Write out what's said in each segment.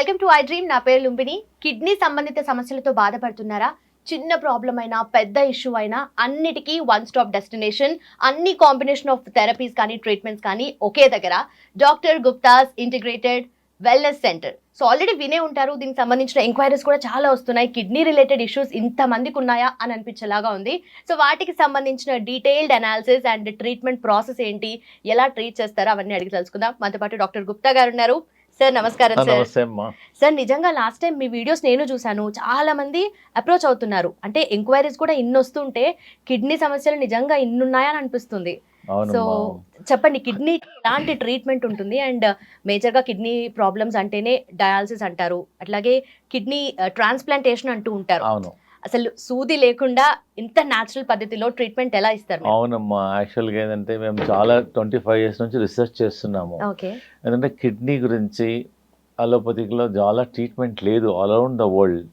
Welcome to I dream. నా పేరు Lumbini. Kidney సంబంధిత సమస్యలతో బాధపడుతున్నారా? చిన్న ప్రాబ్లం అయినా పెద్ద ఇష్యూ అయినా అన్నిటికీ వన్ స్టాప్ డెస్టినేషన్ అన్ని కాంబినేషన్ ఆఫ్ థెరపీస్ కానీ ట్రీట్మెంట్స్ కానీ ఒకే దగ్గర. Doctor Gupta's integrated wellness centre so already వినే ఉంటారు. దీనికి సంబంధించిన ఎంక్వైరీస్ కూడా చాలా వస్తున్నాయి. కిడ్నీ రిలేటెడ్ ఇష్యూస్ ఇంతమందికి ఉన్నాయా అని అనిపించేలాగా ఉంది. సో వాటికి సంబంధించిన detailed analysis and treatment process ఏంటి? ఎలా ట్రీట్ చేస్తారో అవన్నీ అడిగి తెలుసుకుందాం. మనతో పాటు డాక్టర్ గుప్తా గారు ఉన్నారు. సార్ నమస్కారం సార్ సార్ నిజంగా లాస్ట్ టైం మీ వీడియోస్ నేను చూశాను చాలా మంది అప్రోచ్ అవుతున్నారు. అంటే ఎంక్వైరీస్ కూడా ఇన్ని వస్తుంటే కిడ్నీ సమస్యలు నిజంగా ఇన్ని ఉన్నాయని అనిపిస్తుంది. సో చెప్పండి కిడ్నీ ఎలాంటి ట్రీట్మెంట్ ఉంటుంది అండ్ మేజర్గా కిడ్నీ ప్రాబ్లమ్స్ అంటేనే డయాలసిస్ అంటారు. అట్లాగే కిడ్నీ ట్రాన్స్ప్లాంటేషన్ అంటూ ఉంటారు. అసలు సూది లేకుండా ఇంత న్యాచురల్ పద్ధతిలో ట్రీట్మెంట్ ఎలా ఇస్తారు? అవునమ్మా యాక్చువల్గా ఏంటంటే మేము చాలా ట్వంటీ ఫైవ్ ఇయర్స్ నుంచి రీసెర్చ్ చేస్తున్నాము. ఎందుకంటే కిడ్నీ గురించి అలోపతిక్లో చాలా ట్రీట్మెంట్ లేదు all around the world.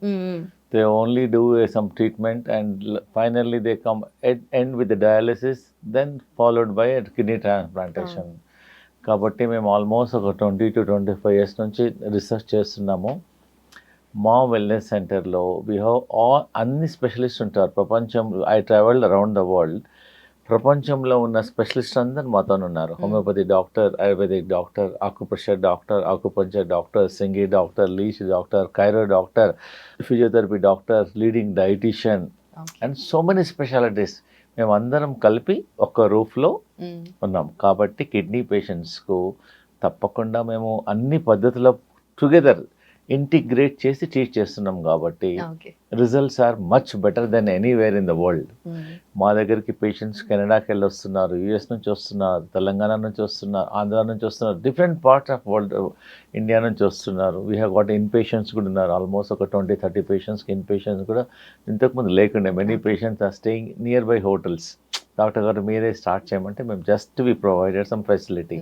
They only do some treatment and finally they come end with dialysis then followed by kidney transplantation కాబట్టి మేము ఆల్మోస్ట్ ఒక twenty to twenty five years నుంచి రీసెర్చ్ చేస్తున్నాము. మా వెల్నెస్ సెంటర్లో వీ హ్యావ్ ఆల్ అన్ని specialist ఉంటారు. ప్రపంచం I travelled around the world ప్రపంచంలో ఉన్న స్పెషలిస్ట్ అందరు మాతో ఉన్నారు. Homeopathy doctor ayurvedic doctor acupressure doctor acupuncture doctor Singi doctor leech doctor chiro doctor physiotherapy doctor leading dietician. And so many specialities మేము అందరం కలిపి ఒక రూఫ్లో మ్మ్. ఉన్నాం. కాబట్టి కిడ్నీ పేషెంట్స్కు తప్పకుండా మేము అన్ని పద్ధతుల టుగెదర్ ఇంటిగ్రేట్ చేసి ట్రీట్ చేస్తున్నాం కాబట్టి results are much better than anywhere in the world. మా దగ్గరికి పేషెంట్స్ కెనడాకి వెళ్ళి వస్తున్నారు యూఎస్ నుంచి వస్తున్నారు తెలంగాణ నుంచి వస్తున్నారు ఆంధ్ర నుంచి వస్తున్నారు different parts of world India నుంచి వస్తున్నారు. We have got in patients కూడా ఉన్నారు. ఆల్మోస్ట్ ఒక ట్వంటీ థర్టీ పేషెంట్స్కి ఇన్ పేషెంట్స్ కూడా ఇంతకుముందు లేకుండే. Many patients are staying near by hotels doctor గారు మీరే స్టార్ట్ చేయమంటే మేము just we provided some facility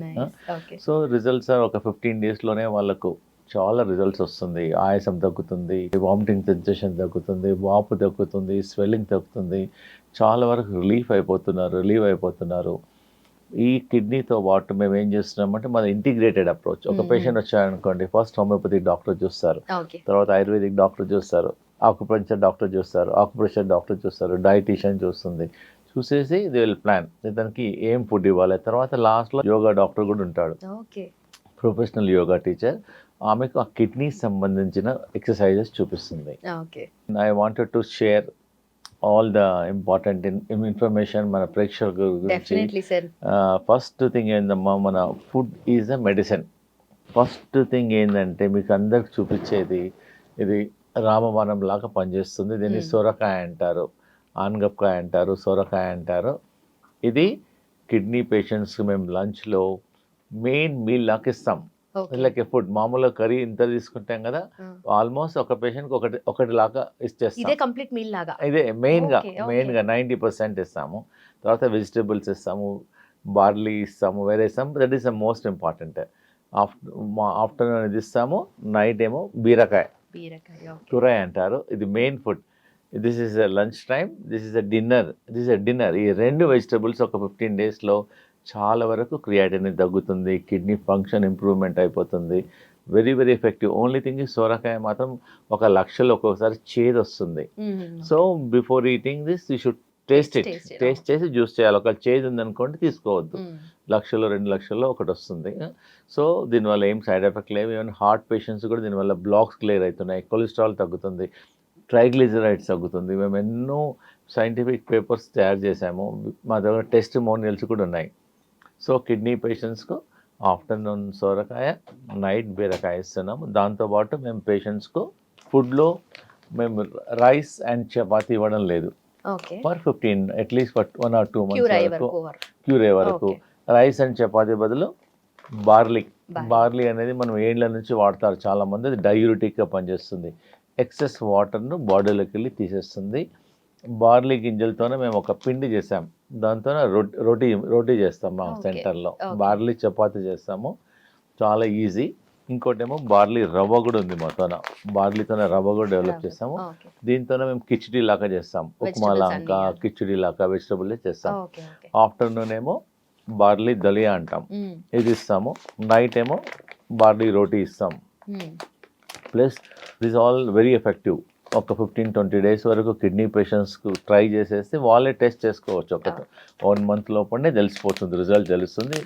so results are ఒక ఫిఫ్టీన్ డేస్లోనే వాళ్ళకు చాలా రిజల్ట్స్ వస్తుంది. ఆయాసం తగ్గుతుంది వామిటింగ్ సెన్సేషన్ తగ్గుతుంది వాపు తగ్గుతుంది స్వెల్లింగ్ తగ్గుతుంది. చాలా వరకు రిలీఫ్ అయిపోతున్నారు రిలీవ్ అయిపోతున్నారు. ఈ కిడ్నీతో పాటు మేము ఏం చేస్తున్నామంటే మన ఇంటిగ్రేటెడ్ అప్రోచ్ ఒక. పేషెంట్ వచ్చారనుకోండి ఫస్ట్ హోమియోపతి డాక్టర్ చూస్తారు. తర్వాత ఆయుర్వేదిక్ డాక్టర్ చూస్తారు ఆకుపంచర్ డాక్టర్ చూస్తారు ఆకుప్రెషర్ డాక్టర్ చూస్తారు డైటీషియన్ చూస్తుంది. చూసేసి ది విల్ ప్లాన్ ఇతనికి ఏం ఫుడ్ ఇవ్వాలి? తర్వాత లాస్ట్లో యోగా డాక్టర్ కూడా ఉంటాడు. ప్రొఫెషనల్ యోగా టీచర్ ఆమెకు ఆ కిడ్నీ సంబంధించిన ఎక్సర్సైజెస్ చూపిస్తుంది. Okay. I wanted to share all the important information మన ప్రేక్షకుల గురించి. ఫస్ట్ థింగ్ ఏందమ్మా మన food is a medicine first thing ఏంటంటే మీకు అందరికి చూపించేది ఇది రామబాణం లాగా పనిచేస్తుంది. దీన్ని Hmm. సొరకాయ అంటారు. ఆనగపకాయ అంటారు సొరకాయ అంటారు. ఇది కిడ్నీ పేషెంట్స్కి మేము లంచ్లో మెయిన్ మీల్ లాగా ఇస్తాం. లైక్ ఫుడ్ మామూలుగా కర్రీ ఇంత తీసుకుంటాం కదా ఆల్మోస్ట్ ఒక పేషెంట్కి ఒకటి ఒకటి లాగా ఇదే ఇచ్చేస్తాం కంప్లీట్ మీల్ లాగా? ఇదే మెయిన్గా Okay, okay. మెయిన్గా నైంటీ పర్సెంట్ ఇస్తాము. తర్వాత వెజిటేబుల్స్ ఇస్తాము బార్లీ ఇస్తాము వేరే ఇస్తాము that is the most important. After మా ఆఫ్టర్నూన్ ఇది ఇస్తాము నైట్ ఏమో బీరకాయ. బీరకాయ కూరాయ అంటారు. ఇది main food. This is a lunch time this is dinner this a dinner. ఈ రెండు వెజిటబుల్స్ ఒక ఫిఫ్టీన్ డేస్లో చాలా వరకు క్రియాటిన్ తగ్గుతుంది కిడ్నీ ఫంక్షన్ ఇంప్రూవ్మెంట్ అయిపోతుంది. Very very effective only thing ఈ సోరకాయ మాత్రం ఒక లక్షలో ఒక్కొక్కసారి చేదు వస్తుంది so before eating this you should taste it taste చేసి జ్యూస్ చేయాలి. ఒక చేదు ఉందనుకోండి తీసుకోవద్దు లక్షలో రెండు లక్షల్లో ఒకటి వస్తుంది. సో దీనివల్ల ఏం సైడ్ ఎఫెక్ట్ లేవు. ఈవెన్ హార్ట్ పేషెంట్స్ కూడా దీనివల్ల బ్లాక్స్ క్లియర్ అవుతున్నాయి. కొలెస్ట్రాల్ తగ్గుతుంది. ట్రైగ్లిజరైడ్స్ తగ్గుతుంది. మేము ఎన్నో సైంటిఫిక్ పేపర్స్ తయారు చేసాము మా దగ్గర టెస్ట్ మోనియల్స్ కూడా ఉన్నాయి. సో కిడ్నీ పేషెంట్స్కు ఆఫ్టర్నూన్ సోరకాయ నైట్ బీరకాయ ఇస్తున్నాము. దాంతోపాటు మేము పేషెంట్స్కు ఫుడ్లో మేము రైస్ అండ్ చపాతీ ఇవ్వడం లేదు. For fifteen at least for one or two months వరకు క్యూర్ అయ్యే వరకు రైస్ అండ్ చపాతీ బదులు బార్లీ. బార్లీ. అనేది మనం ఏండ్ల నుంచి వాడతారు చాలా మంది అది డయూరిటిక్గా పనిచేస్తుంది. ఎక్సెస్ వాటర్ను బాడీలోకి వెళ్ళి తీసేస్తుంది. బార్లీ గింజలతోనే మేము ఒక పిండి చేసాం. దాంతో రోటీ రోటీ చేస్తాం మా. సెంటర్లో. బార్లీ చపాతీ చేస్తాము. చాలా ఈజీ. ఇంకోటేమో బార్లీ రవ్వ కూడా ఉంది మాతోన బార్లీతోనే రవ్వ కూడా డెవలప్ చేస్తాము. దీంతోనే మేము కిచిడి లాగా చేస్తాం. ఉప్మా లాగా. కిచిడి లాగా వెజిటబుల్ చేస్తాం. ఆఫ్టర్నూన్ ఏమో బార్లీ దలియా అంటాం. ఇది ఇస్తాము. నైట్ ఏమో బార్లీ రోటీ ఇస్తాం. Plus this all very effective. ఒక ఫిఫ్టీన్ ట్వంటీ డేస్ వరకు కిడ్నీ పేషెంట్స్కు ట్రై చేసేస్తే వాళ్ళే టెస్ట్ చేసుకోవచ్చు. ఒక వన్ మంత్ లోపలనే తెలిసిపోతుంది రిజల్ట్ తెలుస్తుంది.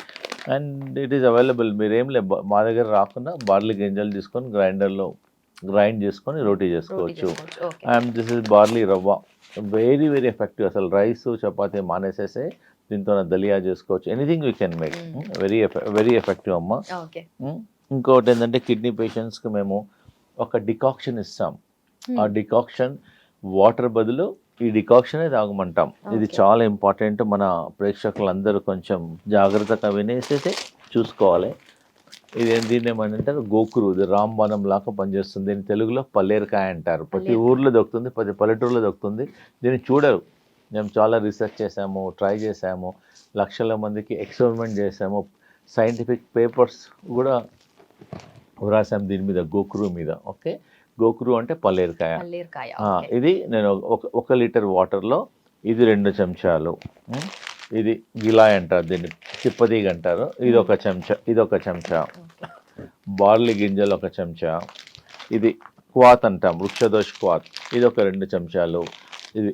అండ్ ఇట్ ఈస్ అవైలబుల్ మీరేం లే మా దగ్గర రాకుండా బార్లీ గింజలు తీసుకొని గ్రైండర్లో గ్రైండ్ చేసుకొని రోటీ చేసుకోవచ్చు. అండ్ దిస్ ఇస్ బార్లీ రవ్వ. వెరీ వెరీ ఎఫెక్టివ్ అసలు రైస్ చపాతీ మానేసేసే దీంతో దలియా చేసుకోవచ్చు. Anything we can make. Very very effective అమ్మ. ఇంకోటి ఏంటంటే కిడ్నీ పేషెంట్స్కి మేము ఒక డికాక్షన్ ఇస్తాం. ఆ Hmm. డికాక్షన్ వాటర్ బదులు ఈ డికాక్షనే తాగమంటాం. ఇది. చాలా ఇంపార్టెంట్ మన ప్రేక్షకులందరూ కొంచెం జాగ్రత్తగా వినేసేసి చూసుకోవాలి. ఇది దీన్ని ఏమని అంటారు? గోకురు. ఇది రాంబాణం లాగా పనిచేస్తుంది. దీన్ని తెలుగులో పల్లేరుకాయ అంటారు. ప్రతి. ఊర్లో దొరుకుతుంది ప్రతి పల్లెటూరులో దొరుకుతుంది. దీన్ని చూడరు. మేము చాలా రీసెర్చ్ చేసాము ట్రై చేసాము లక్షల మందికి ఎక్స్పెరిమెంట్ చేసాము సైంటిఫిక్ పేపర్స్ కూడా వ్రాసాం దీని మీద గోకురు మీద. ఓకే గోకురు అంటే పల్లేరుకాయ. ఇది నేను ఒక ఒక లీటర్ వాటర్లో ఇది రెండు చెంచాలు? ఇది గిలాయ్ అంటారు దీన్ని చిప్పదీగ అంటారు. ఇది ఒక చెంచా ఇది ఒక చెంచా. బార్లీ గింజలు ఒక చెంచా. ఇది క్వాత్ అంటాం వృక్షదోష క్వాత్. ఇది ఒక రెండు చెంచాలు. ఇది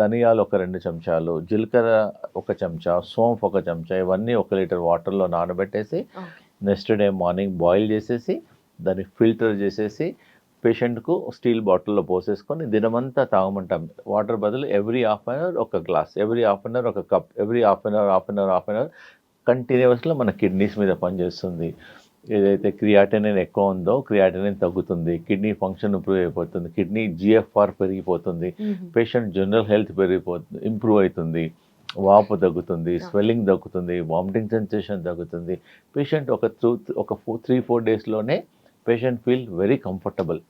ధనియాలు ఒక రెండు చెంచాలు. జీలకర్ర ఒక చెంచా. సోంఫ్ ఒక చెంచా. ఇవన్నీ ఒక లీటర్ వాటర్లో నానబెట్టేసి. నెక్స్ట్ డే మార్నింగ్ బాయిల్ చేసేసి దాన్ని ఫిల్టర్ చేసేసి పేషెంట్కు స్టీల్ బాటిల్లో పోసేసుకొని దినమంతా తాగమంటాం. వాటర్ బదులు ఎవ్రీ హాఫ్ అన్ అవర్ ఒక glass every half an hour ఒక cup every half an hour half an hour half an hour కంటిన్యూస్లో మన కిడ్నీస్ మీద పనిచేస్తుంది. ఏదైతే క్రియాటినిన్ ఎక్కువ ఉందో క్రియాటినిన్ తగ్గుతుంది కిడ్నీ ఫంక్షన్ ఇంప్రూవ్ అయిపోతుంది కిడ్నీ జిఎఫ్ఆర్ పెరిగిపోతుంది. పేషెంట్ జనరల్ హెల్త్ పెరిగిపోతుంది ఇంప్రూవ్ అవుతుంది వాపు తగ్గుతుంది స్వెల్లింగ్ తగ్గుతుంది వామిటింగ్ సెన్సేషన్ తగ్గుతుంది. పేషెంట్ ఒక టూ ఒక ఫోర్ త్రీ ఫోర్ డేస్లోనే patient feel very comfortable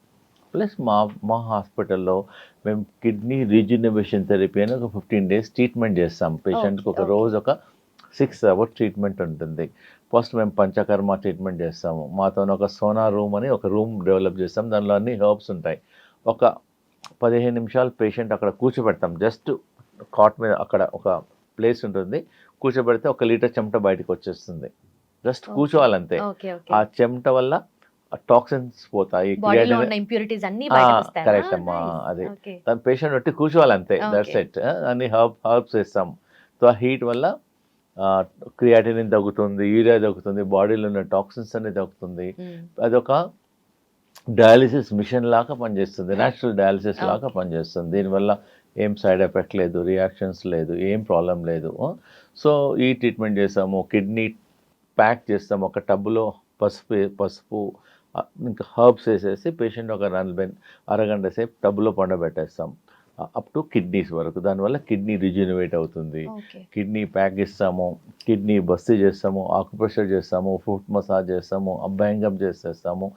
plus మా మా హాస్పిటల్లో మేము కిడ్నీ రీజనరేషన్ థెరపీ అని ఒక ఫిఫ్టీన్ డేస్ ట్రీట్మెంట్ చేస్తాం. పేషెంట్కి ఒక. రోజు ఒక సిక్స్ అవర్స్ ట్రీట్మెంట్ ఉంటుంది. ఫస్ట్ మేము పంచకర్మ ట్రీట్మెంట్ చేస్తాము. మాతో ఒక సోనా రూమ్ అని ఒక రూమ్ డెవలప్ చేస్తాం. దానిలో అన్ని హర్బ్స్ ఉంటాయి. ఒక పదిహేను నిమిషాలు పేషెంట్ అక్కడ కూర్చోబెడతాం. జస్ట్ కాట్ మీద అక్కడ ఒక ప్లేస్ ఉంటుంది. కూర్చోబెడితే ఒక లీటర్ చెమట బయటకు వచ్చేస్తుంది. జస్ట్. కూర్చోవాలంతే. ఆ చెమట వల్ల టాక్సిన్స్ పోతాయి ఇంప్యూరిటీస్ అన్ని correct అమ్మా. అది. దాని పేషెంట్ బట్టి కూర్చోవాలంతే దట్స్ Okay. ఎట్ అన్ని హర్బ్ హర్బ్స్ వేస్తాం సో ఆ హీట్ వల్ల క్రియాటినిన్ తగ్గుతుంది యూరియా తగ్గుతుంది బాడీలో ఉన్న టాక్సిన్స్ అన్ని తగ్గుతుంది మ్మ్. అదొక డయాలిసిస్ మిషన్ లాగా పనిచేస్తుంది న్యాచురల్ డయాలిసిస్ లాగా. పనిచేస్తుంది దీనివల్ల ఏం సైడ్ ఎఫెక్ట్ లేదు రియాక్షన్స్ లేదు ఏం ప్రాబ్లం లేదు సో ఈ ట్రీట్మెంట్ చేసాము కిడ్నీ ప్యాక్ చేస్తాము ఒక టబ్లో పసుపు పసుపు ఇంకా హర్బ్స్ వేసేసి పేషెంట్ ఒక నలభై అరగంట సేపు టబ్లో పండబెట్టేస్తాం. అప్ టు కిడ్నీస్ వరకు. దానివల్ల కిడ్నీ రిజ్యూనివేట్ అవుతుంది. కిడ్నీ ప్యాక్ ఇస్తాము కిడ్నీ బస్తీ చేస్తాము ఆకుప్రెషర్ చేస్తాము ఫుట్ మసాజ్ చేస్తాము అభ్యంగం చేసేస్తాము.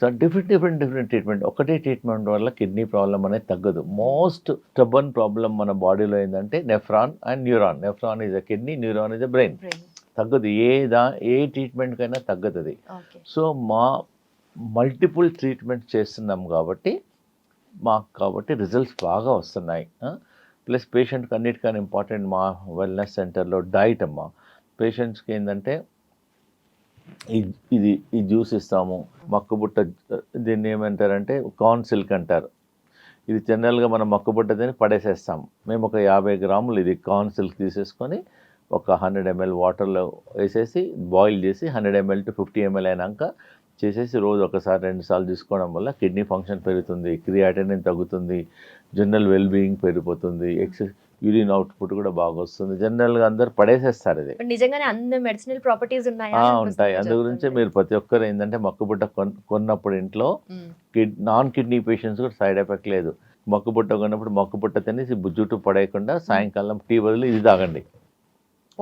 So different different different treatment. ఒకటే ట్రీట్మెంట్ వల్ల కిడ్నీ ప్రాబ్లం అనేది తగ్గదు. మోస్ట్ స్టబన్ ప్రాబ్లం మన బాడీలో ఏంటంటే nephron and neuron. Nephron is a kidney neuron is a brain. తగ్గదు. ఏ దా ఏ ట్రీట్మెంట్కైనా తగ్గదు. సో మా మల్టిపుల్ ట్రీట్మెంట్ చేస్తున్నాం కాబట్టి మాకు కాబట్టి రిజల్ట్స్ బాగా వస్తున్నాయి. ప్లస్ పేషెంట్కి అన్నిటికన్నా ఇంపార్టెంట్ మా వెల్నెస్ సెంటర్లో డైట్ అమ్మా. పేషెంట్స్కి ఏంటంటే ఇది ఈ జ్యూస్ ఇస్తాము. మక్కుబుట్ట దీన్ని ఏమంటారంటే కార్న్ సిల్క్ అంటారు. ఇది జనరల్గా మనం మక్కుబుట్ట దీన్ని పడేసేస్తాం మేము ఒక యాభై గ్రాములు ఇది కార్న్ సిల్క్ తీసేసుకొని ఒక హండ్రెడ్ ఎంఎల్ వాటర్లో వేసేసి బాయిల్ చేసి hundred ML to fifty ML అయినాక చేసేసి రోజు ఒకసారి రెండు సార్లు తీసుకోవడం వల్ల కిడ్నీ ఫంక్షన్ పెరుగుతుంది క్రియాటినిన్ తగ్గుతుంది జనరల్ వెల్ బీయింగ్ పెరిగిపోతుంది ఎక్స్ యూరిన్ అవుట్పుట్ కూడా బాగా వస్తుంది. జనరల్గా అందరు పడేసేస్తారు ఇది నిజంగానే అన్ని మెడిసినల్ ప్రాపర్టీస్ ఉంటాయి. అందు గురించే. మీరు ప్రతి ఒక్కరు ఏంటంటే మక్కుబుట్ట కొన్ కొన్నప్పుడు ఇంట్లో. కిడ్ నాన్ కిడ్నీ పేషెంట్స్ కూడా సైడ్ ఎఫెక్ట్ లేదు. మక్కుబుట్ట కొన్నప్పుడు మక్కుబుట్ట తినేసి జుట్టు పడేయకుండా సాయంకాలం టీ బదులు ఇది తాగండి.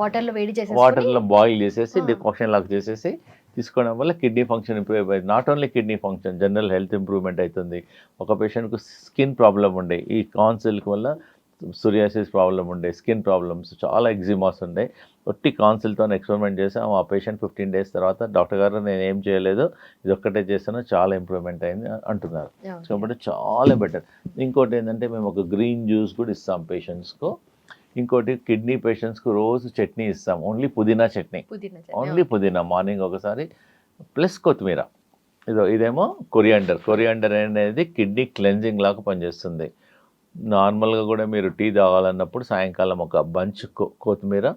వాటర్లో వేడి చేసి వాటర్లో బాయిల్ చేసేసి. డికాక్షన్ లాగా చేసేసి తీసుకోవడం వల్ల కిడ్నీ ఫంక్షన్ ఇంప్రూవ్ అయిపోయింది. Not only kidney function general health improvement అవుతుంది ఒక పేషెంట్కు స్కిన్ ప్రాబ్లం ఉండే. ఈ కాన్సిల్క్ వల్ల సూరియాసిస్ ప్రాబ్లం ఉండే స్కిన్ ప్రాబ్లమ్స్ చాలా ఎగ్జిమాస్ ఉండే. ఒట్టి కాన్సిల్తో ఎక్స్పెరిమెంట్ చేసాం ఆ పేషెంట్ ఫిఫ్టీన్ డేస్ తర్వాత డాక్టర్ గారు నేను ఏం చేయలేదు ఇది ఒక్కటే చేస్తాను చాలా ఇంప్రూవ్మెంట్ అయింది అంటున్నారు. కాబట్టి చాలా బెటర్ ఇంకోటి ఏంటంటే మేము ఒక గ్రీన్ జ్యూస్ కూడా ఇస్తాం పేషెంట్స్కు ఇంకోటి కిడ్నీ పేషెంట్స్కు రోజు చట్నీ ఇస్తాం. ఓన్లీ పుదీనా చట్నీ. పుదీనా ఓన్లీ పుదీనా. మార్నింగ్ ఒకసారి ప్లస్ కొత్తిమీర. ఇదో ఇదేమో కొరియాండర్. కొరియాండర్ అనేది కిడ్నీ క్లెన్జింగ్ లాగా పనిచేస్తుంది. నార్మల్గా కూడా మీరు టీ తాగాలన్నప్పుడు సాయంకాలం ఒక బంచ్ కొత్తిమీర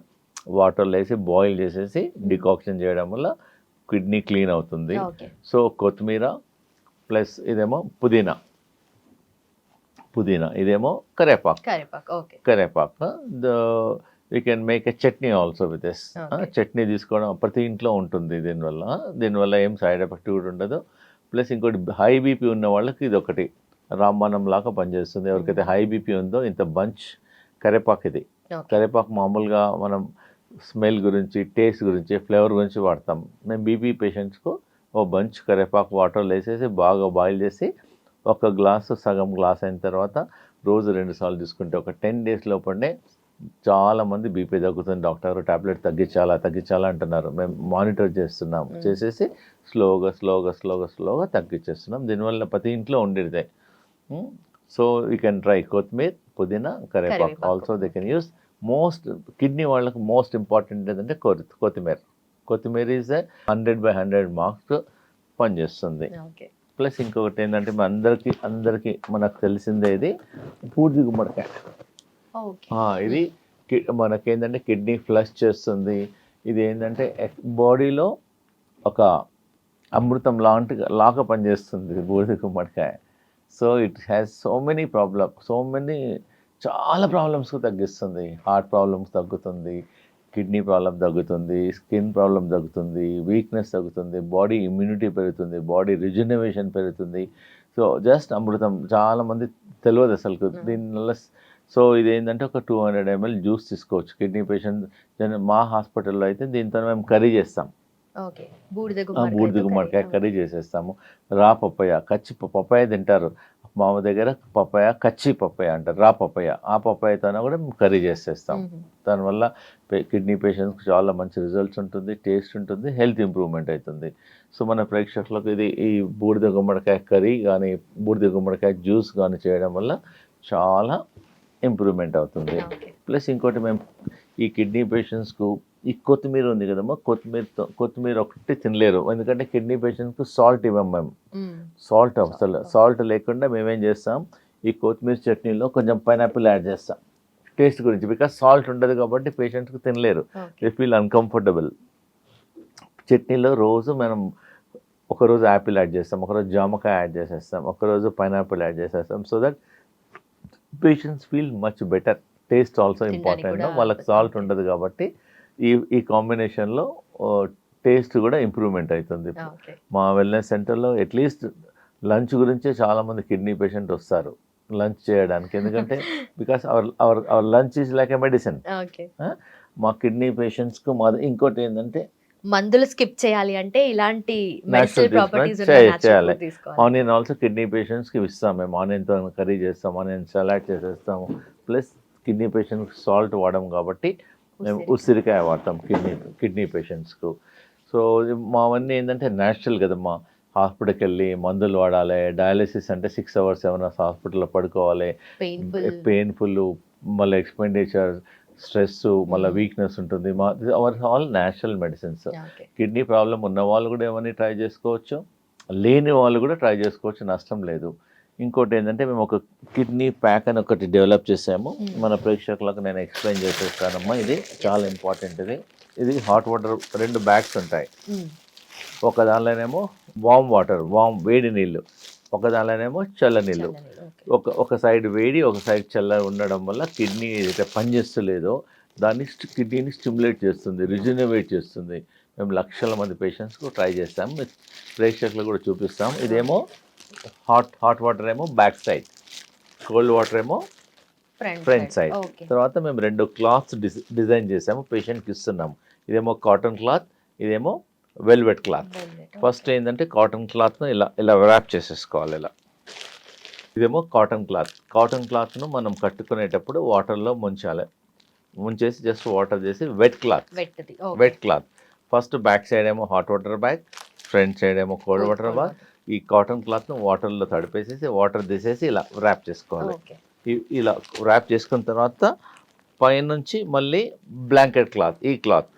వాటర్లో వేసి బాయిల్ చేసేసి డికాక్షన్ చేయడం వల్ల కిడ్నీ క్లీన్ అవుతుంది. సో కొత్తిమీర ప్లస్ ఇదేమో పుదీనా. పుదీనా ఇదేమో కరేపాకు. కరేపాకు the you can make a chutney also with this. Chutney తీసుకోవడం ప్రతి ఇంట్లో ఉంటుంది దీనివల్ల. దీనివల్ల ఏం సైడ్ ఎఫెక్ట్ కూడా ఉండదు. ప్లస్ ఇంకోటి హై బీపీ ఉన్న వాళ్ళకి ఇది ఒకటి రామబాణం లాగా పనిచేస్తుంది. ఎవరికైతే హై బీపీ ఉందో ఇంత బంచ్ కరేపాకు ఇది. కరేపాకు మామూలుగా మనం స్మెల్ గురించి టేస్ట్ గురించి ఫ్లేవర్ గురించి వాడతాం. మేము బీపీ పేషెంట్స్కు ఓ బంచ్ కరేపాకు వాటర్లో వేసేసి బాగా బాయిల్ చేసి ఒక గ్లాసు సగం గ్లాస్ అయిన తర్వాత రోజు రెండు సార్లు తీసుకుంటే ఒక టెన్ డేస్ లోపలనే చాలా మంది బీపీ తగ్గుతుంది. డాక్టర్ టాబ్లెట్ తగ్గించాలా తగ్గించాలా అంటున్నారు. మేము మానిటర్ చేస్తున్నాం. చేసేసి స్లోగా స్లోగా స్లోగా స్లోగా తగ్గించేస్తున్నాం. దీనివల్ల ప్రతి ఇంట్లో ఉండేదే. సో యూ కెన్ ట్రై కొత్తిమీర్ పుదీనా కరేపాకు. Also they can use most kidney వాళ్ళకి మోస్ట్ ఇంపార్టెంట్ ఏంటంటే కొత్తిమీర. కొత్తిమీర is hundred by hundred marks పనిచేస్తుంది. ఓకే. ప్లస్ ఇంకొకటి ఏంటంటే మన అందరికీ అందరికీ మనకు తెలిసిందే ఇది బూడిద గుమ్మడికాయ. ఇది కి- మనకేంటంటే కిడ్నీ ఫ్లష్ చేస్తుంది. ఇది ఏంటంటే బాడీలో ఒక అమృతం లాంటి లాగా పనిచేస్తుంది బూడిద గుమ్మడికాయ. So it has so many problem so many చాలా ప్రాబ్లమ్స్కి తగ్గిస్తుంది. హార్ట్ ప్రాబ్లమ్స్ తగ్గుతుంది. కిడ్నీ ప్రాబ్లం తగ్గుతుంది స్కిన్ ప్రాబ్లం తగ్గుతుంది వీక్నెస్ తగ్గుతుంది బాడీ ఇమ్యూనిటీ పెరుగుతుంది బాడీ రిజనరేషన్ పెరుగుతుంది. సో జస్ట్ అమృతం చాలామంది తెలియదు అసలు దీనివల్ల సో ఇది ఏంటంటే ఒక టూ హండ్రెడ్ ఎంఎల్ జ్యూస్ తీసుకోవచ్చు. కిడ్నీ పేషెంట్ మా హాస్పిటల్లో అయితే దీంతో మేము కర్రీ చేస్తాం. బూడిద గుమ్మడికాయ కర్రీ. చేసేస్తాము. రా పప్పయ్య కచ్చి పప్పాయ తింటారు. మా దగ్గర పప్పాయ కచ్చి పప్పాయ అంటారు. రా పప్పాయ. ఆ పప్పాయతోనే కూడా మేము కర్రీ చేసేస్తాం. దానివల్ల కిడ్నీ పేషెంట్స్కి చాలా మంచి రిజల్ట్స్ ఉంటుంది టేస్ట్ ఉంటుంది హెల్త్ ఇంప్రూవ్మెంట్ అవుతుంది సో మన ప్రేక్షకులకు ఇది ఈ బూడిద గుమ్మడికాయ కర్రీ కానీ బూడిద గుమ్మడికాయ జ్యూస్ కానీ చేయడం వల్ల చాలా ఇంప్రూవ్మెంట్ అవుతుంది. ప్లస్ ఇంకోటి మేము ఈ కిడ్నీ పేషెంట్స్కు ఈ కొత్తిమీర ఉంది కదమ్మా కొత్తిమీరతో కొత్తిమీర ఒకటి తినలేరు. ఎందుకంటే కిడ్నీ పేషెంట్స్కు సాల్ట్ ఇవ్వం మేము. సాల్ట్ అసలు సాల్ట్. లేకుండా మేమేం చేస్తాం ఈ కొత్తిమీర చట్నీలో కొంచెం పైనాపిల్ యాడ్ చేస్తాం. టేస్ట్ గురించి బికాస్ సాల్ట్ ఉండదు కాబట్టి పేషెంట్స్కి తినలేరు. దే ఫీల్ అన్కంఫర్టబుల్ చట్నీలో రోజు మనం ఒకరోజు యాపిల్ యాడ్ చేస్తాం ఒకరోజు జామకాయ యాడ్ చేసేస్తాం ఒకరోజు పైనాపిల్ యాడ్ చేసేస్తాం so that patients feel much better taste also important వాళ్ళకి సాల్ట్. ఉండదు కాబట్టి ఈ ఈ కాంబినేషన్లో టేస్ట్ కూడా ఇంప్రూవ్మెంట్ అవుతుంది మా వెల్నెస్ సెంటర్లో అట్లీస్ట్ లంచ్ గురించే చాలామంది కిడ్నీ పేషెంట్ వస్తారు లంచ్ చేయడానికి. ఎందుకంటే because our our our lunch is like a medicine. మా కిడ్నీ పేషెంట్స్కు మా ఇంకోటి ఏంటంటే మందులు స్కిప్ చేయాలి అంటే ఇలాంటి చేయాలి. ఆనియన్ ఆల్సో కిడ్నీ పేషెంట్స్కి ఇస్తాం మేము. ఆనియన్తో కర్రీ చేస్తాం ఆనియన్ సలాడ్ చేసేస్తాము. ప్లస్ కిడ్నీ పేషెంట్కి సాల్ట్ వాడము కాబట్టి మేము ఉసిరి. ఉసిరికాయ వాడతాం కిడ్నీ కిడ్నీ పేషెంట్స్కు. సో మావన్నీ ఏంటంటే న్యాచురల్ కదమ్మా హాస్పిటల్కి వెళ్ళి మందులు వాడాలి డయాలసిస్ అంటే సిక్స్ అవర్స్ సెవెన్ అవర్స్ హాస్పిటల్లో పడుకోవాలి. పెయిన్ఫుల్ మళ్ళీ ఎక్స్పెండిచర్ స్ట్రెస్ మళ్ళీ. వీక్నెస్ ఉంటుంది. మా our all natural medicines kidney problem ఉన్న వాళ్ళు కూడా ఏమని ట్రై చేసుకోవచ్చు? లేని వాళ్ళు కూడా ట్రై చేసుకోవచ్చు. నష్టం లేదు. ఇంకోటి ఏంటంటే మేము ఒక కిడ్నీ ప్యాక్ అని ఒకటి డెవలప్ చేసాము. మన ప్రేక్షకులకు నేను ఎక్స్ప్లెయిన్ చేసేస్తానమ్మా. ఇది చాలా ఇంపార్టెంట్ ఇది. ఇది హాట్ వాటర్ రెండు బ్యాగ్స్ ఉంటాయి. ఒక దానిలోనేమో వామ్ వాటర్ వామ్ వేడి నీళ్ళు. ఒక దానిలోనేమో చల్ల నీళ్ళు. ఒక ఒక సైడ్ వేడి ఒక సైడ్ చల్ల ఉండడం వల్ల కిడ్నీ ఏదైతే పనిచేస్తలేదో దాన్ని కిడ్నీని స్టిమ్యులేట్ చేస్తుంది రిజనరేట్ చేస్తుంది. మేము లక్షల మంది పేషెంట్స్కు ట్రై చేస్తాం. మీ ప్రేక్షకులు కూడా చూపిస్తాం. ఇదేమో హాట్ హాట్ వాటర్ ఏమో బ్యాక్ సైడ్. కోల్డ్ వాటర్ ఏమో ఫ్రంట్ సైడ్. తర్వాత మేము రెండు క్లాత్స్ డిజైన్ చేసాము పేషెంట్కి ఇస్తున్నాము. ఇదేమో కాటన్ క్లాత్ ఇదేమో వెల్వెట్ క్లాత్. ఫస్ట్ ఏంటంటే కాటన్ క్లాత్ను ఇలా ఇలా ర్యాప్ చేసేసుకోవాలి ఇలా. ఇదేమో కాటన్ క్లాత్. కాటన్ క్లాత్ను మనం కట్టుకునేటప్పుడు వాటర్లో ముంచాలి. ముంచేసి జస్ట్ వాటర్ చేసి wet cloth. Wet cloth. First back side ఏమో hot water bag front side ఏమో కోల్డ్ వాటర్ బ్యాగ్ ఈ కాటన్ క్లాత్ను వాటర్లో తడిపేసేసి వాటర్ తీసేసి ఇలా ర్యాప్ చేసుకోవాలి. ఇలా ర్యాప్ చేసుకున్న తర్వాత పైనుంచి మళ్ళీ బ్లాంకెట్ క్లాత్ ఈ క్లాత్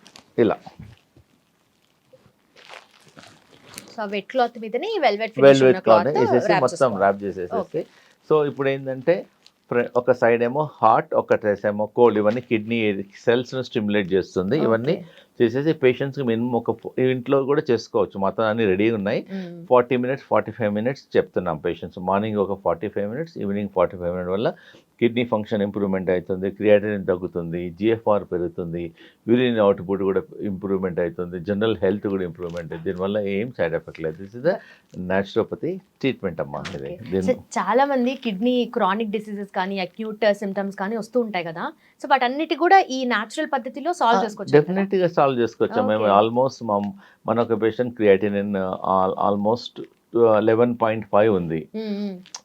ఇలా. సో వెట్ క్లాత్ మీదనే ఈ వెల్వెట్ వెల్వెట్ క్లాత్ వేసేసి మొత్తం ర్యాప్ చేసేసేసి. సో ఇప్పుడు ఏంటంటే ఒక సైడ్ ఏమో హాట్ ఒక ఏమో కోల్డ్ ఇవన్నీ కిడ్నీ సెల్స్ను స్టిమ్యులేట్ చేస్తుంది. ఇవన్నీ చేసేసి పేషెంట్స్కి మినిమం ఒక ఇంట్లో కూడా చేసుకోవచ్చు. మొత్తం అన్ని రెడీగా ఉన్నాయి. Forty minutes forty five minutes చెప్తున్నాం పేషెంట్స్ మార్నింగ్ ఒక forty five minutes evening forty five minute వల్ల కిడ్నీ ఫంక్షన్ ఇంప్రూవ్మెంట్ అవుతుంది క్రియాటిన్ తగ్గుతుంది జిఎఫ్ఆర్ పెరుగుతుంది యూరిన్ అవుట్పుట్ కూడా ఇంప్రూవ్మెంట్ అవుతుంది జనరల్ హెల్త్ కూడా ఇంప్రూవ్మెంట్ అవుతుంది దీనివల్ల ఏం సైడ్ ఎఫెక్ట్ లేదు. This is the naturopathy treatment అమ్మా చాలా మంది కిడ్నీ క్రానిక్ డిసీజెస్ కానీ అక్యూట్ సిమ్టమ్స్ కానీ వస్తూ ఉంటాయి కదా. సో వాటన్నిటి కూడా ఈ నాచురల్ పద్ధతిలో సాల్వ్ చేసుకోవచ్చు డెఫినెట్గా సాల్వ్ చేసుకోవచ్చు. మేము. ఆల్మోస్ట్ మా మన ఒక patient creatine almost eleven point five ఉంది.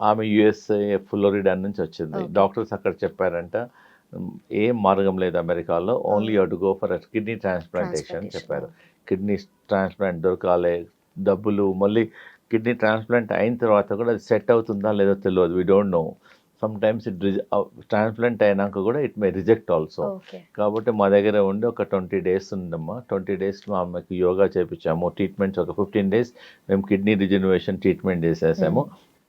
ఆమె యుఎస్ఏ ఫ్లోరిడా నుంచి వచ్చింది. డాక్టర్స్ అక్కడ చెప్పారంట "ఉమ్, ఏం మార్గం లేదు అమెరికాలో only you to go for kidney transplantation చెప్పారు. కిడ్నీ ట్రాన్స్ప్లాంట్ దొరకాలి డబ్బులు మళ్ళీ కిడ్నీ ట్రాన్స్ప్లాంట్ అయిన తర్వాత కూడా అది సెట్ అవుతుందా లేదో తెలియదు. We don't know sometimes it transplant అయినాక కూడా ఇట్ మే రిజెక్ట్ ఆల్సో కాబట్టి మా దగ్గర ఉండి ఒక ట్వంటీ డేస్ ఉందమ్మా. ట్వంటీ డేస్ మా అమ్మకి యోగా చేపించాము. ట్రీట్మెంట్స్ ఒక ఫిఫ్టీన్ డేస్ మేము కిడ్నీ రిజనరేషన్ ట్రీట్మెంట్ చేసేసాము.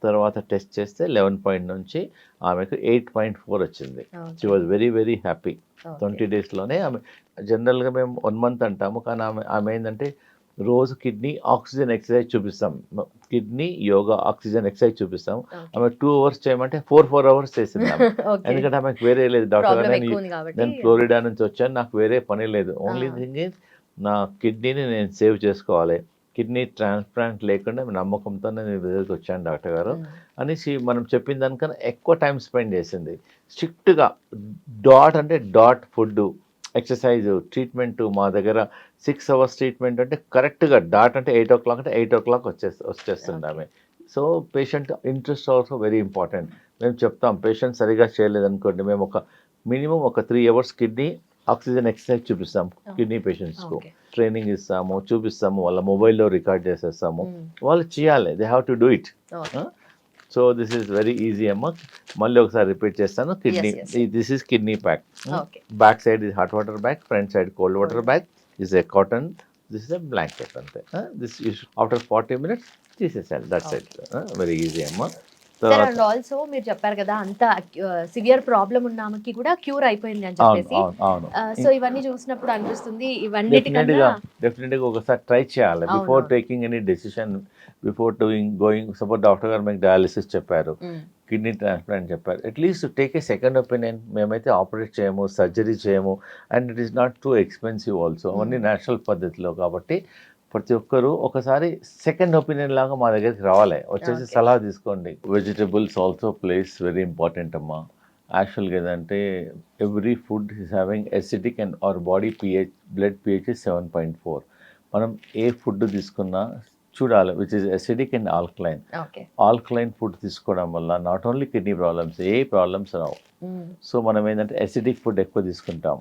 తర్వాత టెస్ట్ చేస్తే లెవెన్ పాయింట్ నుంచి ఆమెకు ఎయిట్ పాయింట్ ఫోర్ వచ్చింది. She was very very happy twenty డేస్లోనే ఆమె జనరల్గా మేము వన్ మంత్ అంటాము. కానీ ఆమె ఆమె ఏంటంటే రోజు కిడ్నీ ఆక్సిజన్ ఎక్సర్సైజ్ చూపిస్తాం. కిడ్నీ యోగా ఆక్సిజన్ ఎక్సర్సైజ్ చూపిస్తాం. ఆమె టూ అవర్స్ చేయమంటే ఫోర్ ఫోర్ అవర్స్ చేసింది ఎందుకంటే ఆమెకు వేరే లేదు. డాక్టర్ నేను ఫ్లోరిడా నుంచి వచ్చాను. నాకు వేరే పని లేదు. ఓన్లీ. థింగ్ ఇస్ నా కిడ్నీని నేను సేవ్ చేసుకోవాలి. కిడ్నీ ట్రాన్స్ప్లాంట్ లేకుండా నమ్మకంతో నేను దగ్గరికి వచ్చాను డాక్టర్ గారు. అనేసి మనం చెప్పిన దానికన్నా ఎక్కువ టైం స్పెండ్ చేసింది. స్ట్రిక్ట్గా డాట్ అంటే డాట్ ఫుడ్ ఎక్సర్సైజ్ ట్రీట్మెంట్ మా దగ్గర సిక్స్ అవర్స్ ట్రీట్మెంట్ అంటే కరెక్ట్గా డాట్ అంటే ఎయిట్ ఓ క్లాక్ అంటే ఎయిట్ ఓ క్లాక్ వచ్చేసి వచ్చేస్తుంది ఆమె. So patient interest also very important. మేము చెప్తాం పేషెంట్ సరిగా చేయలేదనుకోండి మేము ఒక మినిమం ఒక three hours kidney oxygen exercise చూపిస్తాం కిడ్నీ పేషెంట్స్కు. ట్రైనింగ్ ఇస్తాము చూపిస్తాము వాళ్ళ మొబైల్లో రికార్డ్ చేసేస్తాము. Mm. వాళ్ళు చేయాలి they have to do it. So this is very easy అమ్మ. మళ్ళీ ఒకసారి రిపీట్ చేస్తాను. Kidney. This is kidney pack. Okay. Back side is hot water bag front side cold water bag is a cotton this is a blanket అంతే this after forty minutes తీసేసాను that side very easy అమ్మ. Sir and also మీరు చెప్పారు కదా అంత severe problem ఉన్న ఆమెకి కూడా క్యూర్ అయిపోయింది అని చెప్పేసి. సో ఇవన్నీ చూసినప్పుడు అనిపిస్తుంది ఇవన్నిటికన్నా గా డెఫినెట్గా ఒకసారి ట్రై చేయాలి. Before. Taking any decision before doing going suppose doctor గారు మీకు డయాలిసిస్ చెప్పారు. కిడ్నీ ట్రాన్స్ప్లాంట్ చెప్పారు. At least take a second opinion మేమైతే ఆపరేట్ చేయము సర్జరీ చేయము and it is not too expensive also అవన్నీ న్యాచురల్ పద్ధతిలో కాబట్టి ప్రతి ఒక్కరూ ఒకసారి సెకండ్ ఒపీనియన్ లాగా మా దగ్గరికి రావాలి. వచ్చేసి. సలహా తీసుకోండి. Vegetables also plays very important అమ్మా. యాక్చువల్గా ఏదంటే every food is having acidic and our body pH blood pH seven point four మనం ఏ ఫుడ్ తీసుకున్నా చూడాలి which is acidic and alkaline alkaline food తీసుకోవడం వల్ల నాట్ ఓన్లీ కిడ్నీ ప్రాబ్లమ్స్ ఏ ప్రాబ్లమ్స్ రావు. సో మనం ఏంటంటే ఎసిడిక్ ఫుడ్ ఎక్కువ తీసుకుంటాం.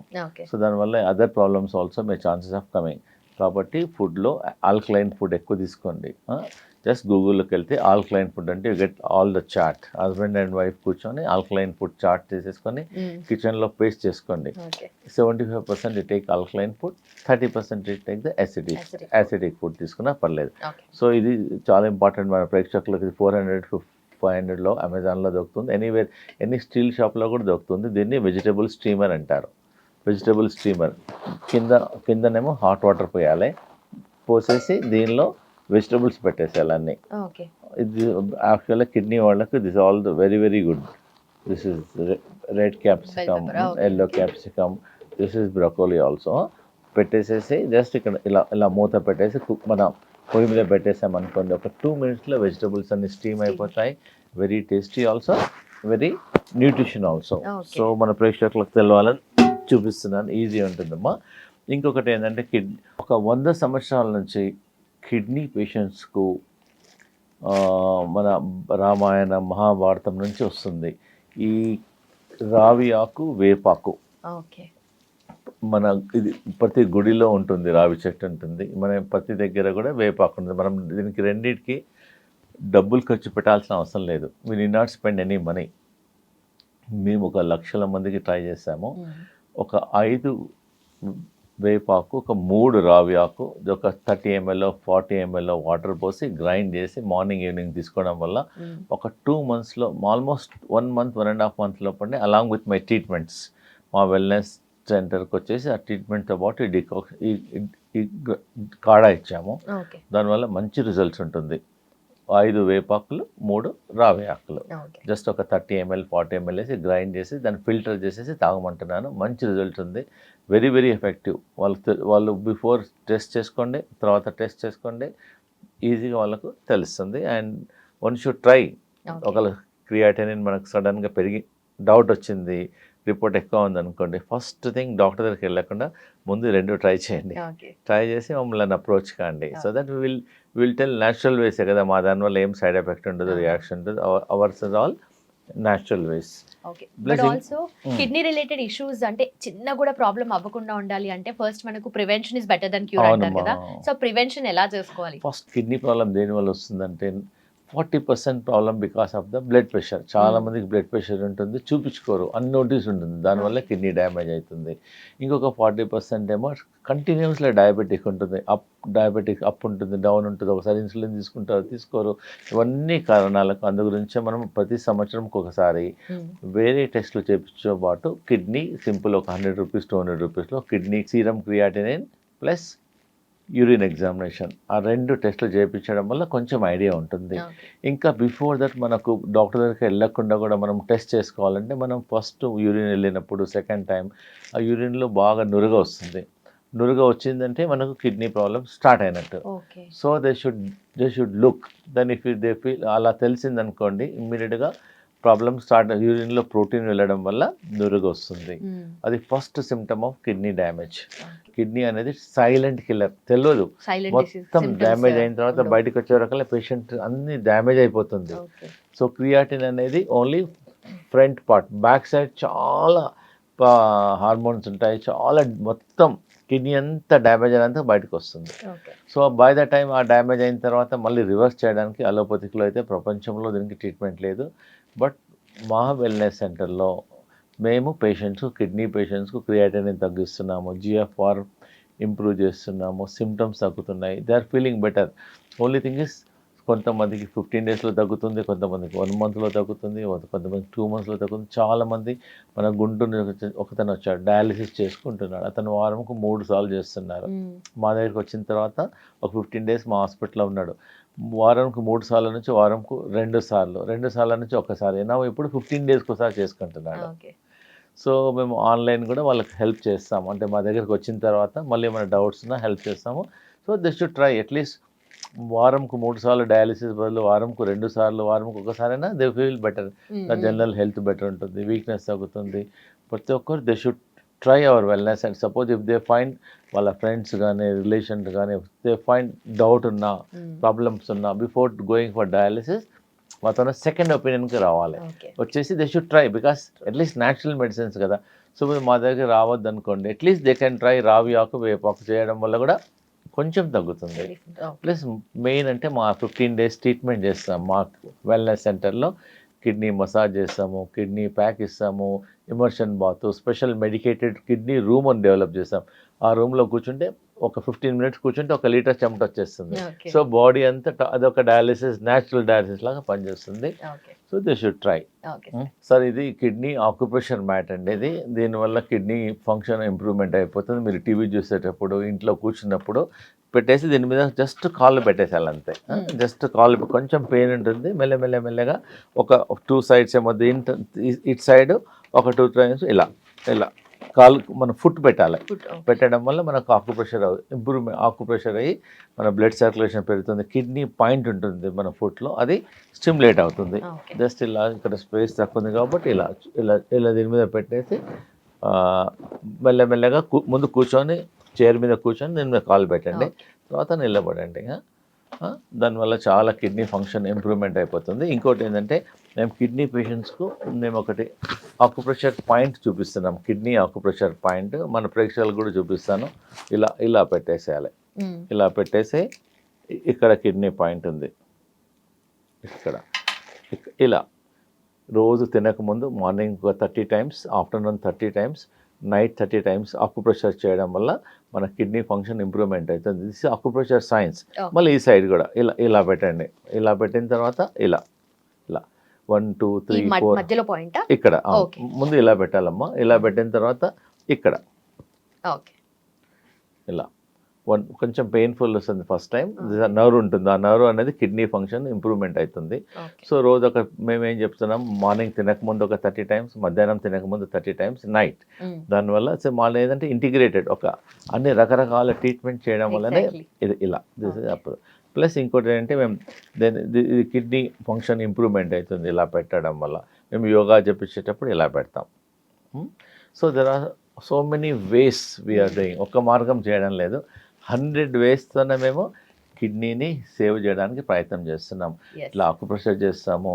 సో దానివల్ల other problems also may chances of coming కాబట్టి ఫుడ్లో ఆల్కలైన్ ఫుడ్ ఎక్కువ తీసుకోండి. జస్ట్ గూగుల్లోకి వెళ్తే ఆల్కలైన్ ఫుడ్ అంటే you get all the chart. Husband and wife కూర్చొని ఆల్కలైన్ ఫుడ్ చాట్ చేసేసుకొని కిచెన్లో పేస్ట్ చేసుకోండి. Seventy five percent take alkaline food thirty percent take the acidic. Acidic food. తీసుకున్నా పర్లేదు. సో ఇది చాలా ఇంపార్టెంట్ మన ప్రేక్షకులకి. ఫోర్ హండ్రెడ్ ఫైవ్ హండ్రెడ్లో అమెజాన్లో దొరుకుతుంది. ఎనీవేర్ ఎనీ స్టీల్ షాప్లో కూడా దొరుకుతుంది. దీన్ని వెజిటబుల్ స్టీమర్ అంటారు. వెజిటబుల్ స్టీమర్ కింద కిందనేమో హాట్ వాటర్ పోయాలి. పోసేసి దీనిలో వెజిటబుల్స్ పెట్టేసేయాలి అన్నీ. ఓకే. ఇది యాక్చువల్గా కిడ్నీ వాళ్ళకి this all the very very good this is red capsicum. Yellow capsicum this is broccoli also పెట్టేసేసి జస్ట్ ఇక్కడ ఇలా ఇలా మూత పెట్టేసి మన పొయ్యి మీద పెట్టేసామనుకోండి ఒక టూ మినిట్స్లో వెజిటబుల్స్ అన్ని స్టీమ్ అయిపోతాయి. Very tasty also very nutrition also. So మన ప్రేక్షకులకు తెలవాలని చూపిస్తున్నాను. ఈజీ ఉంటుందమ్మా. ఇంకొకటి ఏంటంటే కిడ్ ఒక వంద సంవత్సరాల నుంచి కిడ్నీ పేషెంట్స్కు మన రామాయణ మహాభారతం నుంచి వస్తుంది. ఈ రావి ఆకు వేపాకు ఓకే. మన ఇది ప్రతి గుడిలో ఉంటుంది రావి చెట్టు ఉంటుంది మన ప్రతి దగ్గర కూడా వేపాకు ఉంటుంది. మనం దీనికి రెండింటికి డబ్బులు ఖర్చు పెట్టాల్సిన అవసరం లేదు. We not spend any money మేము ఒక లక్షల మందికి ట్రై చేసాము ఒక ఐదు వేపాకు ఒక మూడు రావి ఆకు ఇది ఒక thirty ml forty ml water పోసి గ్రైండ్ చేసి మార్నింగ్ ఈవినింగ్ తీసుకోవడం వల్ల మ్మ్. ఒక టూ మంత్స్లో almost one month one and half month లోపలనే అలాంగ్ విత్ మై ట్రీట్మెంట్స్ మా వెల్నెస్ సెంటర్కి వచ్చేసి ఆ ట్రీట్మెంట్తో పాటు ఈ డికాక్ ఈ కాడా ఇచ్చాము. దానివల్ల మంచి రిజల్ట్స్ ఉంటుంది. ఐదు వేపాకులు మూడు రావి ఆకులు. జస్ట్ ఒక థర్టీ ఎంఎల్ ఫార్టీ ఎంఎల్ వేసి గ్రైండ్ చేసి దాన్ని ఫిల్టర్ చేసేసి తాగమంటున్నాను. మంచి రిజల్ట్ ఉంది. Very very effective. వాళ్ళు వాళ్ళు బిఫోర్ టెస్ట్ చేసుకోండి తర్వాత టెస్ట్ చేసుకోండి ఈజీగా వాళ్ళకు తెలుస్తుంది. And one should try okay. ఒకవేళ క్రియాటినిన్ మనకు సడన్గా పెరిగి డౌట్ వచ్చింది రిపోర్ట్ ఎక్కువ ఉంది అనుకోండి ఫస్ట్ థింగ్ డాక్టర్ దగ్గరికి వెళ్ళకుండా ముందు రెండు ట్రై చేయండి. ట్రై చేసి మమ్మల్ని అప్రోచ్ కాండి. So that will will tell natural వేసే కదా మా దానివల్ల ఏం సైడ్ ఎఫెక్ట్ ఉండదు. రియాక్షన్ ఉంటుంది hours all natural ways. But. Also kidney related issues అంటే చిన్న కూడా ప్రాబ్లం అవ్వకుండా ఉండాలి అంటే ఫస్ట్ మనకు prevention is better than cure అంటారు కదా. సో ప్రివెన్షన్ ఎలా చేసుకోవాలి? ఫస్ట్ కిడ్నీ ప్రాబ్లం దేనివల్ల వస్తుందంటే forty percent problem because of the blood pressure చాలా Hmm. మందికి బ్లడ్ ప్రెషర్ ఉంటుంది చూపించుకోరు. అన్నోటీస్ ఉంటుంది. దానివల్ల. కిడ్నీ డ్యామేజ్ అవుతుంది. ఇంకొక ఫార్టీ పర్సెంట్ ఏమో కంటిన్యూస్లో డయాబెటిక్ ఉంటుంది. అప్ డయాబెటిక్ అప్ ఉంటుంది డౌన్ ఉంటుంది. ఒకసారి ఇన్సులిన్ తీసుకుంటారు తీసుకోరు. ఇవన్నీ కారణాలకు అందు గురించే మనం ప్రతి సంవత్సరంకి ఒకసారి మ్మ్. వేరే టెస్ట్లు చేపించే పాటు కిడ్నీ సింపుల్ ఒక హండ్రెడ్ రూపీస్ టూ హండ్రెడ్ రూపీస్లో kidney serum creatinine plus urine examination ఆ రెండు టెస్టులు చేయించడం వల్ల కొంచెం ఐడియా ఉంటుంది. ఇంకా బిఫోర్ దట్ మనకు డాక్టర్ దగ్గరికి వెళ్ళకుండా కూడా మనం టెస్ట్ చేసుకోవాలంటే మనం ఫస్ట్ యూరిన్ వెళ్ళినప్పుడు సెకండ్ టైం ఆ యూరిన్లో బాగా నురుగ వస్తుంది. నురుగ వచ్చిందంటే మనకు కిడ్నీ ప్రాబ్లమ్ స్టార్ట్ అయినట్టు. So they should they should look then if they feel అలా తెలిసిందనుకోండి ఇమ్మీడియట్గా ప్రాబ్లమ్ స్టార్ట్ యూరిన్లో ప్రోటీన్ వెళ్ళడం వల్ల నురుగు వస్తుంది. మ్మ్. అది first symptom of kidney damage kidney అనేది సైలెంట్ కిల్లర్ తెలియదు మొత్తం డ్యామేజ్ అయిన తర్వాత బయటకు వచ్చే రకాల పేషెంట్ అన్ని డ్యామేజ్ అయిపోతుంది. సో క్రియాటిన్ అనేది only front part back side చాలా హార్మోన్స్ ఉంటాయి. చాలా మొత్తం కిడ్నీ అంతా డ్యామేజ్ అయినంత బయటకు వస్తుంది. సో బై ద టైం ఆ డ్యామేజ్ అయిన తర్వాత మళ్ళీ రివర్స్ చేయడానికి అలోపతిక్లో అయితే ప్రపంచంలో దీనికి ట్రీట్మెంట్ లేదు. బట్ మా వెల్నెస్ సెంటర్లో మేము పేషెంట్స్ కిడ్నీ పేషెంట్స్కు క్రియాటిని తగ్గిస్తున్నాము జిఎఫ్ఆర్ ఇంప్రూవ్ చేస్తున్నాము సిమ్టమ్స్ తగ్గుతున్నాయి. They are feeling better only thing is కొంతమందికి ఫిఫ్టీన్ డేస్లో తగ్గుతుంది కొంతమందికి వన్ మంత్లో తగ్గుతుంది కొంతమంది టూ మంత్స్లో తగ్గుతుంది. చాలామంది మన గుంటూరు ఒకతను వచ్చాడు డయాలిసిస్ చేసుకుంటున్నాడు. అతను వారంకు మూడు సార్లు చేస్తున్నారు. మా దగ్గరికి వచ్చిన తర్వాత ఒక ఫిఫ్టీన్ డేస్ మా హాస్పిటల్లో ఉన్నాడు. వారంకు మూడు సార్ల నుంచి వారంకు రెండు సార్లు రెండు సార్ల నుంచి ఒకసారి నా ఇప్పుడు ఫిఫ్టీన్ డేస్కి ఒకసారి చేసుకుంటున్నాడు. సో మేము ఆన్లైన్ కూడా వాళ్ళకి హెల్ప్ చేస్తాము. అంటే మా దగ్గరికి వచ్చిన తర్వాత మళ్ళీ ఏమైనా డౌట్స్ ఉన్నా హెల్ప్ చేస్తాము. So this should try at least వారంకు మూడు సార్లు డయాలిసిస్ బదులు వారంకు రెండు సార్లు వారంకు ఒకసారైనా they feel better. General health better ఉంటుంది వీక్నెస్ తగ్గుతుంది. ప్రతి ఒక్కరు they should try our wellness and suppose if they find వాళ్ళ ఫ్రెండ్స్ కానీ రిలేషన్స్ కానీ దే ఫైండ్ డౌట్ ఉన్నా. ప్రాబ్లమ్స్ ఉన్నా బిఫోర్ గోయింగ్ ఫర్ డయాలిసిస్ మాతో సెకండ్ ఒపీనియన్కి రావాలి. వచ్చేసి they should try because at least natural medicines కదా. సో మీరు మా దగ్గర రావద్దు అనుకోండి అట్లీస్ట్ దే కెన్ ట్రై రావి ఆకు వేపాకు చేయడం వల్ల కూడా కొంచెం తగ్గుతుంది. ప్లస్ మెయిన్ అంటే మా ఫిఫ్టీన్ డేస్ ట్రీట్మెంట్ చేస్తాం. మా వెల్నెస్ సెంటర్లో కిడ్నీ మసాజ్ చేస్తాము కిడ్నీ ప్యాక్ ఇస్తాము immersion bath special medicated kidney room అని డెవలప్ చేస్తాం. ఆ రూమ్లో కూర్చుంటే ఒక ఫిఫ్టీన్ మినిట్స్ కూర్చుంటే ఒక లీటర్ చెమట వచ్చేస్తుంది. సో బాడీ అంతా అదొక డయాలిసిస్ న్యాచురల్ డయాలిసిస్ లాగా పనిచేస్తుంది. So they should try. Sir. ఇది కిడ్నీ ఆక్యుపేషన్ మ్యాట్ అండి ఇది. దీనివల్ల కిడ్నీ ఫంక్షన్ ఇంప్రూవ్మెంట్ అయిపోతుంది. మీరు టీవీ చూసేటప్పుడు ఇంట్లో కూర్చున్నప్పుడు పెట్టేసి దీని మీద జస్ట్ కాళ్ళు పెట్టేసేయాలి అంతే. జస్ట్ కాళ్ళు కొంచెం పెయిన్ ఉంటుంది. మెల్ల మెల్ల మెల్లగా ఒక టూ సైడ్స్ ఏమో దీంట్ ఇటు సైడ్ ఒక టూ టైమ్స్ ఇలా ఇలా. కాలు మన ఫుట్ పెట్టాలి. పెట్టడం వల్ల మనకు ఆకుప్రెషర్ ఇంప్రూవ్మెంట్ ఆకుప్రెషర్ అయ్యి మన బ్లడ్ సర్క్యులేషన్ పెరుగుతుంది. కిడ్నీ పాయింట్ ఉంటుంది మన ఫుట్లో. అది స్టిమ్యులేట్ అవుతుంది. జస్ట్ ఇలా ఇక్కడ స్పేస్ తక్కువ ఉంది కాబట్టి ఇలా ఇలా ఇలా దీని మీద పెట్టేసి మెల్లమెల్లగా ముందు కూర్చొని చైర్ మీద కూర్చొని దీని మీద కాలు పెట్టండి. తర్వాత నిలబడండి. దానివల్ల చాలా కిడ్నీ ఫంక్షన్ ఇంప్రూవ్మెంట్ అయిపోతుంది. ఇంకోటి ఏంటంటే మేము కిడ్నీ పేషెంట్స్కు మేము ఒకటి ఆకుప్రెషర్ పాయింట్ చూపిస్తున్నాం. కిడ్నీ ఆకుప్రెషర్ పాయింట్ మన ప్రేక్షకులకు కూడా చూపిస్తాను. ఇలా ఇలా పెట్టేసేయాలి. ఇలా పెట్టేసి ఇక్కడ కిడ్నీ పాయింట్ ఉంది. ఇక్కడ. ఇక్- ఇలా. రోజు తినకముందు morning thirty times afternoon thirty times night thirty times acupressure చేయడం వల్ల మన కిడ్నీ ఫంక్షన్ ఇంప్రూవ్మెంట్ అవుతుంది. This acupressure science. మళ్ళీ ఈ సైడ్ కూడా ఇలా ఇలా పెట్టండి. ఇలా పెట్టిన తర్వాత ఇలా ఇలా. వన్ టూ త్రీ ఫోర్ ఇక్కడ. ముందు ఇలా పెట్టాలమ్మా. ఇలా పెట్టిన తర్వాత ఇక్కడ. ఓకే ఇలా. వన్ కొంచెం పెయిన్ఫుల్ వస్తుంది ఫస్ట్ టైం నర్వ్ ఉంటుంది. ఆ నర్వ్ అనేది కిడ్నీ ఫంక్షన్ ఇంప్రూవ్మెంట్ అవుతుంది. సో రోజు ఒక మేము ఏం చెప్తున్నాం? మార్నింగ్ తినకముందు ఒక థర్టీ టైమ్స్ మధ్యాహ్నం తినకముందు థర్టీ టైమ్స్ నైట్ దానివల్ల సో మాల్ ఏదంటే ఇంటిగ్రేటెడ్ ఒక అన్ని రకరకాల ట్రీట్మెంట్ చేయడం వల్లనే. ఇది ఇలా. దిస్ ఇస్ అప్పుడు ప్లస్ ఇంకోటి ఏంటంటే మేము దెన్ ఇది కిడ్నీ ఫంక్షన్ ఇంప్రూవ్మెంట్ అవుతుంది ఇలా పెట్టడం వల్ల. మేము యోగా చెప్పించేటప్పుడు ఇలా పెడతాం. So there are so many ways we're doing ఒక్క మార్గం చేయడం లేదు. హండ్రెడ్ వేస్తోనే మేము కిడ్నీని సేవ్ చేయడానికి ప్రయత్నం చేస్తున్నాం. ఇట్లా ఆకుప్రెషర్ చేస్తాము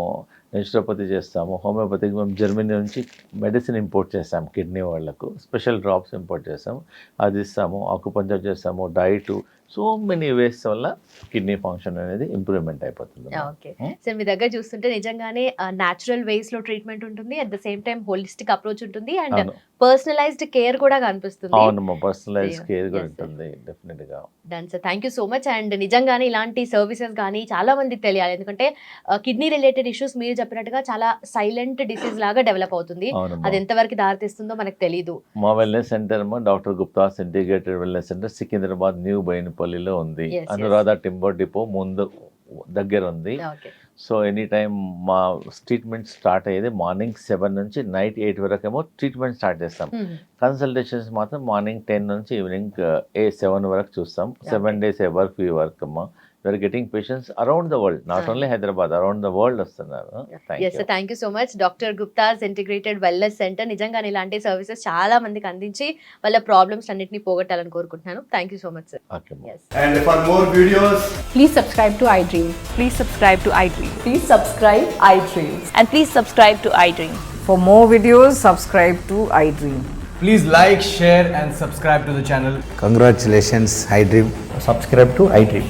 నేచురోపతి చేస్తాము హోమియోపతికి మేము జర్మనీ నుంచి మెడిసిన్ ఇంపోర్ట్ చేస్తాం కిడ్నీ వాళ్ళకు స్పెషల్ డ్రాప్స్ ఇంపోర్ట్ చేస్తాము అది ఇస్తాము ఆకుపంచర్ చేస్తాము డైట్ సో మెనీ వేస్ వల్ల కిడ్నీ ఫంక్షన్ అనేది ఇంప్రూవ్మెంట్ అయిపోతుంది ఓకే సో మీ దగ్గర చూస్తుంటే నిజంగానే న్యాచురల్ వేస్లో ట్రీట్మెంట్ ఉంటుంది. At the same time holistic approach ఉంటుంది. అండ్ పర్సనలైజ్డ్ కేర్ కూడా కనిపిస్తుంది. అవును మా పర్సనలైజ్ Yeah. కేర్ కూడా. ఉంటుంది డెఫినెట్గా done sir thank you so much and నిజంగానే ఇలాంటి సర్వీసెస్ కానీ చాలా మందికి తెలియాలి. ఎందుకంటే కిడ్నీ రిలేటెడ్ ఇష్యూస్ మీరు చెప్పినట్టుగా చాలా సైలెంట్ డిసీజ్ లాగా డెవలప్ అవుతుంది. అది ఎంతవరకు దారితీస్తుందో మనకు తెలియదు మా వెల్నెస్ సెంటర్ మా doctor Gupta's integrated wellness centre Secunderabad new బైనపల్లిలో ఉంది. అనురాధ టింబర్ డిపో ముందు దగ్గర ఉంది. సో ఎనీ టైం మా ట్రీట్మెంట్ స్టార్ట్ అయ్యేది మార్నింగ్ సెవెన్ నుంచి నైట్ ఎయిట్ వరకు ఏమో ట్రీట్మెంట్ స్టార్ట్ చేస్తాం. కన్సల్టేషన్స్ మాత్రం మార్నింగ్ టెన్ నుంచి ఈవినింగ్ ఏ సెవెన్ వరకు చూస్తాం. సెవెన్ డేస్ ఏ వర్క్ ఈ వర్క్ అమ్మా we are getting patients around the world not only Hyderabad around the world వస్తున్నారు. Thank you so much doctor Gupta's integrated wellness centre నిజంగా ఇలాంటి సర్వీసెస్ చాలా మందికి అందించి వాళ్ళ ప్రాబ్లమ్స్ అన్నింటినీ పోగొట్టాలని కోరుకుంటున్నాను. Thank you so much sir and for more videos please subscribe to iDream please subscribe to iDream please subscribe iDream and please subscribe to iDream for more videos subscribe to iDream please like share and subscribe to the channel congratulations iDream subscribe to iDream